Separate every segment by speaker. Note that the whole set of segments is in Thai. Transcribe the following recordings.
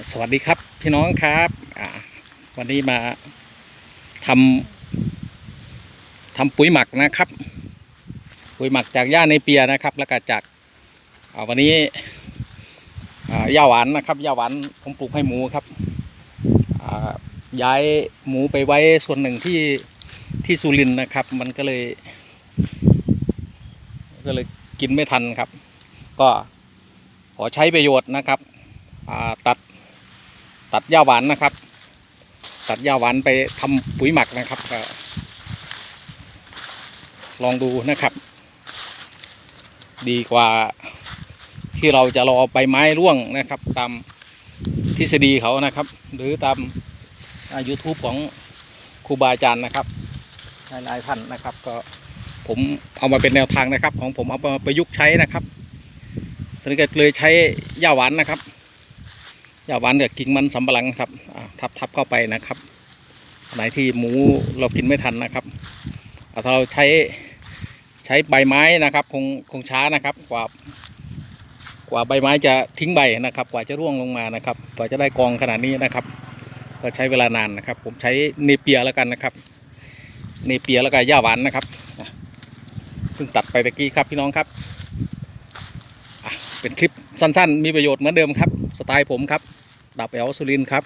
Speaker 1: สวัสดีครับพี่น้องครับวันนี้มาทำทำปุ๋ยหมักนะครับ ปุ๋ยหมักจากหญ้าในเปียนะครับ แล้วก็จากาวันนี้หญ้าหวานนะครับหญ้าหวานผมปลูกให้หมูครับย้ายหมูไปไว้ส่วนหนึ่งที่ที่สุรินนะครับ มันก็เลย ก็เลยกินไม่ทันครับ ก็ขอใช้ประโยชน์นะครับตัด ตัดหญ้าหวานนะครับ ตัดหญ้าหวานไปทำปุ๋ยหมักนะครับลองดูนะครับ ดีกว่าที่เราจะรอใบไม้ร่วงนะครับ ตามทฤษฎีเขานะครับ หรือตามยูทูบของครูบาอาจารย์นะครับหลายๆท่านนะครับ ก็ผมเอามาเป็นแนวทางนะครับ ของผมเอามาประยุกต์ใช้นะครับตอนนี้ก็เลยใช้หญ้าหวานนะครับ หญ้าหวานกับกิ่งมันสำปะหลังครับทับทับเข้าไปนะครับไหนที่หมูเรากินไม่ทันนะครับถ้าเราใช้ใช้ใบไม้นะครับคงคงช้านะครับกว่ากว่าใบไม้จะทิ้งใบนะครับ กว่าจะร่วงลงมานะครับกว่าจะได้กองขนาดนี้นะครับ ก็ใช้เวลานานนะครับ ผมใช้เนเปียแล้วกันนะครับเนเปียแล้วก็หญ้าหวานนะครับเพิ่งตัดไปตะกี้ครับพี่น้องครับเป็นคลิปสั้นๆ มีประโยชน์เหมือนเดิมครับ สไตล์ผมครับ ดับแอลสุรินครับ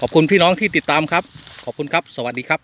Speaker 1: ขอบคุณพี่น้องที่ติดตามครับ ขอบคุณครับ สวัสดีครับ